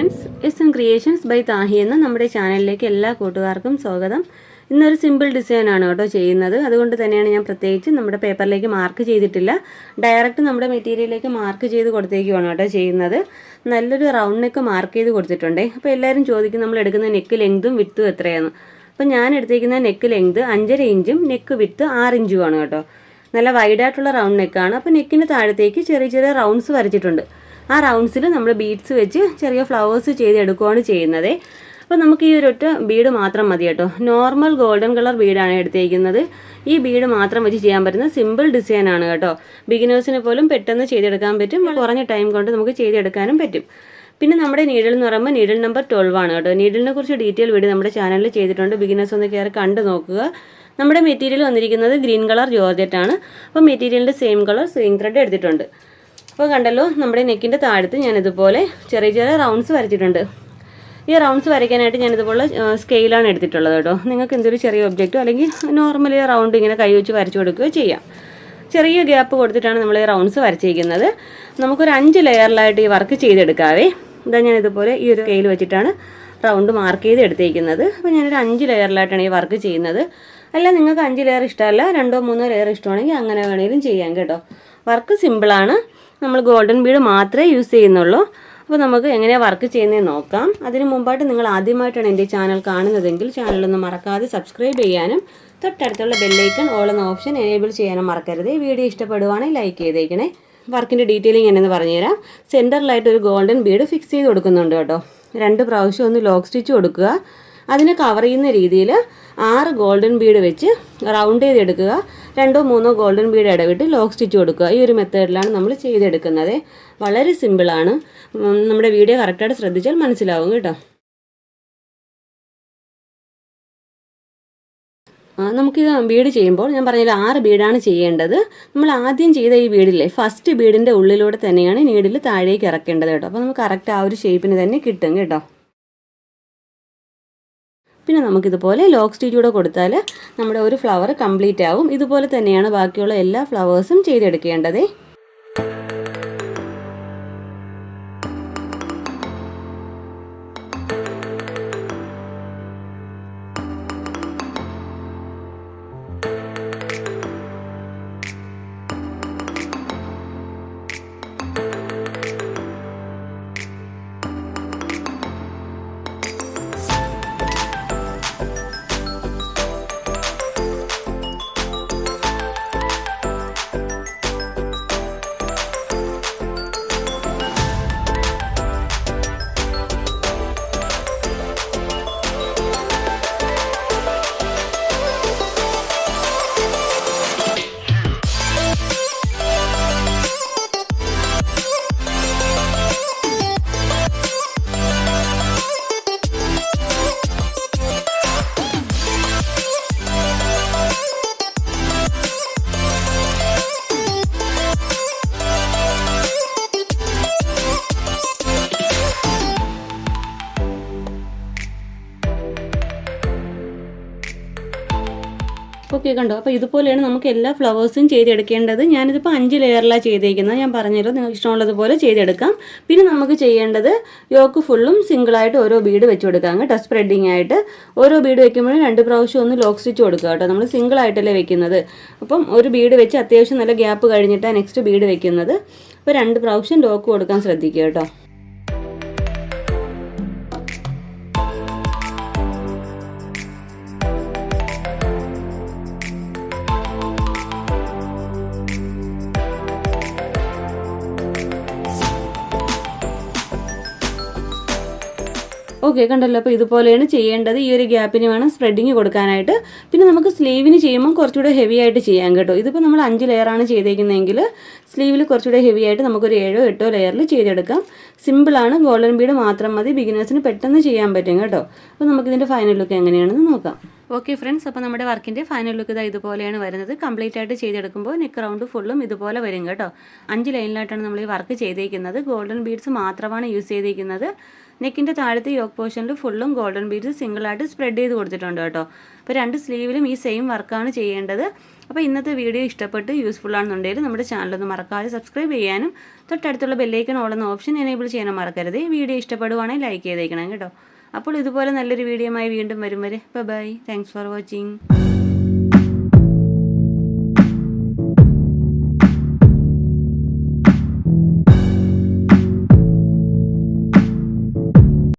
Friends S N creations by Thahi എന്ന നമ്മുടെ ചാനലിലേക്ക് എല്ലാ കൂട്ടുകാർക്കും സ്വാഗതം. ഇന്നൊരു സിമ്പിൾ ഡിസൈനാണ് കേട്ടോ ചെയ്യുന്നത്. അതുകൊണ്ട് തന്നെയാണ് ഞാൻ പ്രത്യേകിച്ച് നമ്മുടെ പേപ്പറിലേക്ക് മാർക്ക് ചെയ്തിട്ടില്ല. ഡയറക്റ്റ് നമ്മുടെ മെറ്റീരിയലിലേക്ക് മാർക്ക് ചെയ്ത് കൊടുത്തേക്കുവാണ് കേട്ടോ ചെയ്യുന്നത്. നല്ലൊരു റൗണ്ട് നെക്ക് മാർക്ക് ചെയ്ത് കൊടുത്തിട്ടുണ്ടേ. അപ്പോൾ എല്ലാവരും ചോദിക്കും നമ്മൾ എടുക്കുന്ന നെക്ക് ലെങ്തും വിത്തും എത്രയാണ് അപ്പോൾ ഞാൻ എടുത്തേക്കുന്ന നെക്ക് ലെങ്ത് അഞ്ചര ഇഞ്ചും നെക്ക് വിത്ത് ആറ് ഇഞ്ചുമാണ് കേട്ടോ. നല്ല വൈഡായിട്ടുള്ള റൗണ്ട് നെക്കാണ് അപ്പോൾ നെക്കിന് താഴത്തേക്ക് ചെറിയ ചെറിയ റൗണ്ട്സ് വരച്ചിട്ടുണ്ട്. ആ റൗണ്ട്സിൽ നമ്മൾ ബീഡ്സ് വെച്ച് ചെറിയ ഫ്ലവേഴ്സ് ചെയ്തെടുക്കുകയാണ് ചെയ്യുന്നത്. അപ്പോൾ നമുക്ക് ഈ ഒരൊറ്റ ബീഡ് മാത്രം മതി കേട്ടോ. നോർമൽ ഗോൾഡൻ കളർ ബീഡാണ് എടുത്തേക്കുന്നത്. ഈ ബീഡ് മാത്രം വെച്ച് ചെയ്യാൻ പറ്റുന്ന സിമ്പിൾ ഡിസൈൻ ആണ് കേട്ടോ. ബിഗിനേഴ്സിന് പോലും പെട്ടെന്ന് ചെയ്തെടുക്കാൻ പറ്റും. കുറഞ്ഞ ടൈം കൊണ്ട് നമുക്ക് ചെയ്തെടുക്കാനും പറ്റും. പിന്നെ നമ്മുടെ നീഡിൽ എന്ന് പറയുമ്പോൾ നീഡിൽ നമ്പർ ട്വൽവ് ആണ് കേട്ടോ. നീഡിലിനെ കുറിച്ച് ഡീറ്റെയിൽ വീഡിയോ നമ്മുടെ ചാനലിൽ ചെയ്തിട്ടുണ്ട്. ബിഗിനേഴ്സ് ഒന്ന് കയറി കണ്ടു നോക്കുക. നമ്മുടെ മെറ്റീരിയൽ വന്നിരിക്കുന്നത് ഗ്രീൻ കളർ ജോർജറ്റ് ആണ്. അപ്പോൾ മെറ്റീരിയലിന്റെ സെയിം കളർ സ്വിങ് ത്രെഡ് എടുത്തിട്ടുണ്ട്. അപ്പോൾ കണ്ടല്ലോ നമ്മുടെ നെക്കിന്റെ താഴത്ത് ഞാൻ ഇതുപോലെ ചെറിയ ചെറിയ റൗണ്ട്സ് വരച്ചിട്ടുണ്ട്. ഈ റൗണ്ട്സ് വരയ്ക്കാനായിട്ട് ഞാനിതുപോലെ സ്കെയിലാണ് എടുത്തിട്ടുള്ളത് കേട്ടോ. നിങ്ങൾക്ക് എന്തൊരു ചെറിയ ഒബ്ജക്റ്റോ അല്ലെങ്കിൽ നോർമലി റൗണ്ട് ഇങ്ങനെ കൈ വെച്ച് വരച്ചു കൊടുക്കുകയോ ചെയ്യാം. ചെറിയ ഗ്യാപ്പ് കൊടുത്തിട്ടാണ് നമ്മൾ ഈ റൗണ്ട്സ് വരച്ചിരിക്കുന്നത്. നമുക്കൊരു അഞ്ച് ലെയറിലായിട്ട് ഈ വർക്ക് ചെയ്തെടുക്കാവേ. ഇതാ ഞാൻ ഇതുപോലെ ഈ ഒരു സ്കെയിൽ വെച്ചിട്ടാണ് റൗണ്ട് മാർക്ക് ചെയ്ത് എടുത്തേക്കുന്നത് അപ്പോൾ ഞാനൊരു അഞ്ച് ലെയറിലായിട്ടാണ് ഈ വർക്ക് ചെയ്യുന്നത്. അല്ല നിങ്ങൾക്ക് അഞ്ച് ലെയർ ഇഷ്ടമല്ല രണ്ടോ മൂന്നോ ലെയർ ഇഷ്ടമാണെങ്കിൽ അങ്ങനെ വേണമെങ്കിലും ചെയ്യാം കേട്ടോ. വർക്ക് സിമ്പിളാണ് നമ്മൾ ഗോൾഡൻ ബീഡ് മാത്രമേ യൂസ് ചെയ്യുന്നുള്ളൂ. അപ്പോൾ നമുക്ക് എങ്ങനെയാണ് വർക്ക് ചെയ്യുന്നത് നോക്കാം. അതിന് മുമ്പായിട്ട് നിങ്ങൾ ആദ്യമായിട്ടാണ് എന്റെ ചാനൽ കാണുന്നതെങ്കിൽ ചാനലൊന്ന് മറക്കാതെ സബ്സ്ക്രൈബ് ചെയ്യാനും തൊട്ടടുത്തുള്ള ബെല്ലൈക്കൺ ഓൾ എന്ന ഓപ്ഷൻ എനേബിൾ ചെയ്യാനും മറക്കരുത്. ഈ വീഡിയോ ഇഷ്ടപ്പെടുവാണെങ്കിൽ ലൈക്ക് ചെയ്തേക്കണേ. വർക്കിന്റെ ഡീറ്റെയിലിംഗ് എന്നു പറഞ്ഞുതരാം. സെന്ററിലായിട്ട് ഒരു ഗോൾഡൻ ബീഡ് ഫിക്സ് ചെയ്ത് കൊടുക്കുന്നുണ്ട് കേട്ടോ. രണ്ട് പ്രാവശ്യം ഒന്ന് ലോക്ക് സ്റ്റിച്ച് കൊടുക്കുക. അതിനെ കവർ ചെയ്യുന്ന രീതിയിൽ ആറ് ഗോൾഡൻ ബീഡ് വെച്ച് റൗണ്ട് ചെയ്തെടുക്കുക. രണ്ടോ മൂന്നോ ഗോൾഡൻ ബീഡ് ഇടവിട്ട് ലോക്ക് സ്റ്റിച്ച് കൊടുക്കുക. ഈ ഒരു മെത്തേഡിലാണ് നമ്മൾ ചെയ്തെടുക്കുന്നത്. വളരെ സിമ്പിളാണ് നമ്മുടെ വീഡിയോ കറക്റ്റായിട്ട് ശ്രദ്ധിച്ചാൽ മനസ്സിലാവും കേട്ടോ. നമുക്കിത് ബീഡ് ചെയ്യുമ്പോൾ ഞാൻ പറഞ്ഞില്ല ആറ് ബീഡാണ് ചെയ്യേണ്ടത്. നമ്മൾ ആദ്യം ചെയ്ത ഈ ബീഡില്ലേ ഫസ്റ്റ് ബീഡിന്റെ ഉള്ളിലൂടെ തന്നെയാണ് നീഡിൽ താഴേക്ക് ഇറക്കേണ്ടത് കേട്ടോ. അപ്പോൾ നമുക്ക് കറക്റ്റ് ആ ഒരു ഷേപ്പിന് തന്നെ കിട്ടും കേട്ടോ. പിന്നെ നമുക്കിതുപോലെ ലോക്ക് സ്റ്റിച്ച് കൂടെ കൊടുത്താൽ നമ്മുടെ ഒരു ഫ്ലവർ കംപ്ലീറ്റ് ആവും. ഇതുപോലെ തന്നെയാണ് ബാക്കിയുള്ള എല്ലാ ഫ്ലവേഴ്സും ചെയ്തെടുക്കേണ്ടത്. ഓക്കെ കണ്ടോ? അപ്പോൾ ഇതുപോലെയാണ് നമുക്ക് എല്ലാ ഫ്ലവേഴ്സും ചെയ്തെടുക്കേണ്ടത്. ഞാനിതിപ്പോൾ അഞ്ച് ലെയറിലാണ് ചെയ്തേക്കുന്നത് ഞാൻ പറഞ്ഞല്ലോ നിങ്ങൾക്ക് ഇഷ്ടമുള്ളതുപോലെ ചെയ്തെടുക്കാം. പിന്നെ നമുക്ക് ചെയ്യേണ്ടത് യോക്ക് ഫുള്ളും സിംഗിളായിട്ട് ഓരോ ബീഡ് വെച്ച് കൊടുക്കാം കേട്ടോ. സ്പ്രെഡിങ് ആയിട്ട്. ഓരോ ബീഡ് വെക്കുമ്പോഴും രണ്ട് പ്രാവശ്യം ഒന്ന് ലോക്ക് സ്റ്റിച്ച് കൊടുക്കുക കേട്ടോ. നമ്മൾ സിംഗിൾ ആയിട്ടല്ലേ വെക്കുന്നത്. അപ്പം ഒരു ബീഡ് വെച്ച് അത്യാവശ്യം നല്ല ഗ്യാപ്പ് കഴിഞ്ഞിട്ടാണ് നെക്സ്റ്റ് ബീഡ് വെക്കുന്നത്. അപ്പോൾ രണ്ട് പ്രാവശ്യം ലോക്ക് കൊടുക്കാൻ ശ്രദ്ധിക്കുക കേട്ടോ. ഓക്കെ കണ്ടല്ലോ. അപ്പോൾ ഇതുപോലെയാണ് ചെയ്യേണ്ടത്. ഈ ഒരു ഗ്യാപ്പിന് വേണം സ്പ്രെഡിങ് കൊടുക്കാനായിട്ട്. പിന്നെ നമുക്ക് സ്ലീവിന് ചെയ്യുമ്പോൾ കുറച്ചുകൂടെ ഹെവി ആയിട്ട് ചെയ്യാൻ കേട്ടോ. ഇതിപ്പോൾ നമ്മൾ അഞ്ച് ലെയറാണ് ചെയ്തേക്കുന്നതെങ്കിൽ സ്ലീവിൽ കുറച്ചുകൂടെ ഹെവി ആയിട്ട് നമുക്കൊരു ഏഴോ എട്ടോ ലെയറിൽ ചെയ്തെടുക്കാം. സിമ്പിളാണ് ഗോൾഡൻ ബീഡ് മാത്രം മതി. ബിഗിനേഴ്സിന് പെട്ടെന്ന് ചെയ്യാൻ പറ്റും കേട്ടോ. അപ്പോൾ നമുക്കിതിന്റെ ഫൈനൽ ലുക്ക് എങ്ങനെയാണെന്ന് നോക്കാം. ഓക്കെ ഫ്രണ്ട്സ് അപ്പോൾ നമ്മുടെ വർക്കിന്റെ ഫൈനൽ ലുക്ക് ഇതാ ഇതുപോലെയാണ് വരുന്നത്. കംപ്ലീറ്റ് ആയിട്ട് ചെയ്തെടുക്കുമ്പോൾ നെക്ക് റൗണ്ട് ഫുള്ളും ഇതുപോലെ വരും കേട്ടോ. അഞ്ച് ലൈനിലായിട്ടാണ് നമ്മൾ ഈ വർക്ക് ചെയ്തേക്കുന്നത്. ഗോൾഡൻ ബീഡ്സ് മാത്രമാണ് യൂസ് ചെയ്തേക്കുന്നത്. നെക്കിന്റെ താഴത്തെ യോക്ക് പോർഷനിൽ ഫുള്ളും ഗോൾഡൻ ബീഡ്സ് സിംഗിളായിട്ട് സ്പ്രെഡ് ചെയ്ത് കൊടുത്തിട്ടുണ്ട് കേട്ടോ. അപ്പോൾ രണ്ട് സ്ലീവിലും ഈ സെയിം വർക്കാണ് ചെയ്യേണ്ടത്. അപ്പോൾ ഇന്നത്തെ വീഡിയോ ഇഷ്ടപ്പെട്ട് യൂസ്ഫുൾ ആണെന്നുണ്ടെങ്കിൽ നമ്മുടെ ചാനലൊന്ന് മറക്കാതെ സബ്സ്ക്രൈബ് ചെയ്യാനും തൊട്ടടുത്തുള്ള ബെല്ലൈക്കൺ ഓളുന്ന ഓപ്ഷൻ എനേബിൾ ചെയ്യാനും മറക്കരുത്. ഈ വീഡിയോ ഇഷ്ടപ്പെടുവാണെങ്കിൽ ലൈക്ക് ചെയ്തേക്കണം കേട്ടോ. അപ്പോൾ ഇതുപോലെ നല്ലൊരു വീഡിയോയുമായി വീണ്ടും വരും വരെ. Bye thanks for watching